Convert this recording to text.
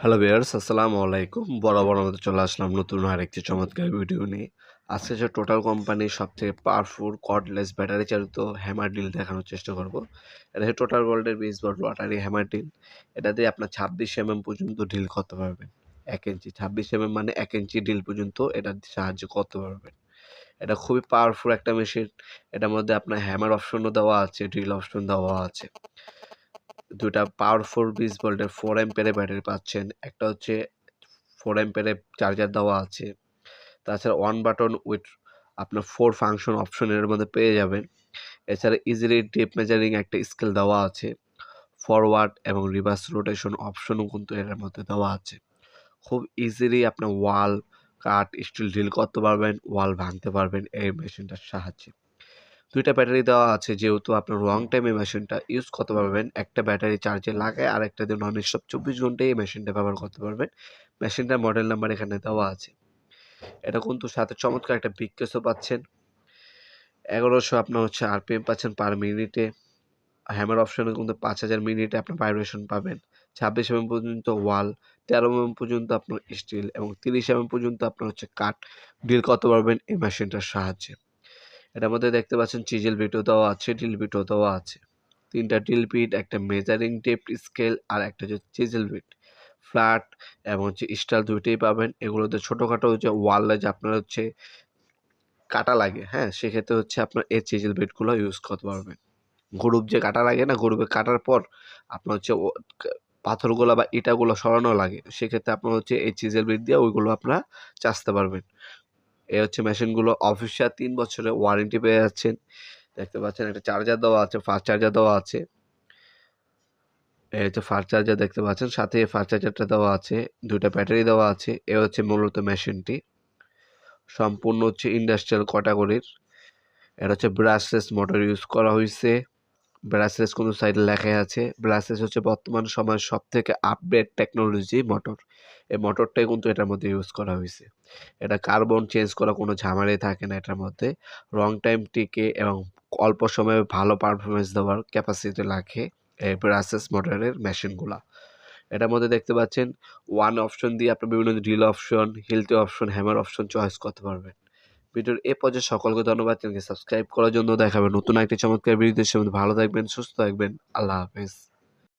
Hello বিয়ার্স আসসালামু আলাইকুম। বরাবর আমাদের চলে আসলাম নতুন আরেকটি চমৎকার ভিডিও নিয়ে। আজকে যে টোটাল কোম্পানির সবথেকে পাওয়ারফুল কর্ডলেস ব্যাটারি চালিত হ্যামার ডিল দেখানোর চেষ্টা করব। এটা হচ্ছে টোটাল ওয়ার্ল্ডের বিশ বট ব্যাটারি হ্যামার ডিল এটা দিয়ে আপনার ছাব্বিশ এমএম পর্যন্ত ডিল করতে পারবেন। এক ইঞ্চি। ছাব্বিশ এমএম মানে এক ইঞ্চি ডিল পর্যন্ত এটা সাহায্য করতে পারবেন। এটা খুবই পাওয়ারফুল একটা মেশিন এটার মধ্যে আপনার হ্যামার অপশনও দেওয়া আছে ড্রিল অপশন দেওয়া আছে। দুটা পাওয়ারফুল বিশ ভোল্টের ফোর এম্পের ব্যাটারি পাচ্ছেন। একটা হচ্ছে ফোর এম্পের চার্জার দেওয়া আছে। তাছাড়া ওয়ান বাটন উইথ আপনার ফোর ফাংশন অপশনের মধ্যে পেয়ে যাবেন। এছাড়া ইজিলি টেপ মেজারিং একটা স্কেল দেওয়া আছে। ফরওয়ার্ড এবং রিভার্স রোটেশন অপশনও কিন্তু এর মধ্যে দেওয়া আছে। খুব ইজিলি আপনার ওয়াল কাঠ স্টিল ড্রিল করতে পারবেন ওয়াল ভাঙতে পারবেন এই মেশিনটার সাহায্যে। দুইটা ব্যাটারি দেওয়া আছে, যেহেতু আপনার লং টাইম এই মেশিনটা ইউজ করতে পারবেন। একটা ব্যাটারি চার্জে লাগায় আর একটা দিয়ে নন স্টপ চব্বিশ ঘন্টায় এই মেশিনটা ব্যবহার করতে পারবেন। মেশিনটার মডেল নাম্বার এখানে দেওয়া আছে। এটা কিন্তু সাথে চমৎকার একটা বিগ কেসও পাচ্ছেন। এগারোশো আপনার হচ্ছে আরপিএম পাচ্ছেন পার মিনিটে হ্যামার অপশনে কিন্তু পাঁচ হাজার মিনিটে আপনার ভাইব্রেশন পাবেন। ছাব্বিশ এমএম পর্যন্ত ওয়াল তেরো এমএম পর্যন্ত আপনার স্টিল এবং তিরিশ এমএম পর্যন্ত আপনার হচ্ছে কাঠ ডিল করতে পারবেন এই মেশিনটার সাহায্যে। এটার মধ্যে দেখতে পাচ্ছেন চিজেল বিটও দেওয়া আছে ডিল বিটও দেওয়া আছে। তিনটা ডিল বিট একটা মেজারিং টেপ স্কেল আর একটা হচ্ছে চিজেল বিট ফ্ল্যাট এবং হচ্ছে স্টাইল দুইটাই পাবেন। এগুলোতে ছোটোখাটো হচ্ছে ওয়ালে যে আপনার হচ্ছে কাটা লাগে হ্যাঁ সেক্ষেত্রে হচ্ছে আপনার এই চিজেল বিটগুলো ইউজ করতে পারবেন। গ্রুপ যে কাটা লাগে না গ্রুপে কাটার পর আপনার হচ্ছে পাথরগুলো বা ইটাগুলো সরানো লাগে, সেক্ষেত্রে আপনার হচ্ছে এই চিজেল বিট দিয়ে ওইগুলো আপনারা চাচতে পারবেন। এই হচ্ছে মেশিনগুলো অফিসিয়াল তিন বছরের ওয়ারেন্টি পেয়ে যাচ্ছেন। দেখতে পাচ্ছেন একটা চার্জার দেওয়া আছে ফাস্ট চার্জার দেওয়া আছে। এই হচ্ছে ফাস্ট চার্জার দেখতে পাচ্ছেন, সাথে ফাস্ট চার্জারটা দেওয়া আছে, দুইটা ব্যাটারি দেওয়া আছে, এ হচ্ছে মূলত মেশিনটি সম্পূর্ণ হচ্ছে ইন্ডাস্ট্রিয়াল ক্যাটাগরির এটা হচ্ছে ব্রাসলেস মোটর ইউজ করা হয়েছে ব্রাসলেস কোনো সাইডে লেখা আছে। ব্রাসলেস হচ্ছে বর্তমান সময়ের সব থেকে আপডেট টেকনোলজি মোটর এই মোটরটাই কিন্তু এটার মধ্যে ইউজ করা হয়েছে। এটা কার্বন চেঞ্জ করা কোনো ঝামেলাই থাকে না এটার মধ্যে। রং টাইম টিকে এবং অল্প সময়ে ভালো পারফরমেন্স দেওয়ার ক্যাপাসিটি রাখে এই ব্রাসেস মোটরের মেশিনগুলা এটার মধ্যে দেখতে পাচ্ছেন ওয়ান অপশন দিয়ে আপনি বিভিন্ন ড্রিল অপশন হিলতে অপশন হ্যামার অপশন চয়েস করতে পারবেন। ভিডিওর এ পর্যায়ে সকলকে ধন্যবাদ। চ্যানেলকে সাবস্ক্রাইব করার জন্য দেখাবেন নতুন একটি চমৎকার ভিডিওতে সে ভালো থাকবেন, সুস্থ থাকবেন। আল্লাহ হাফেজ।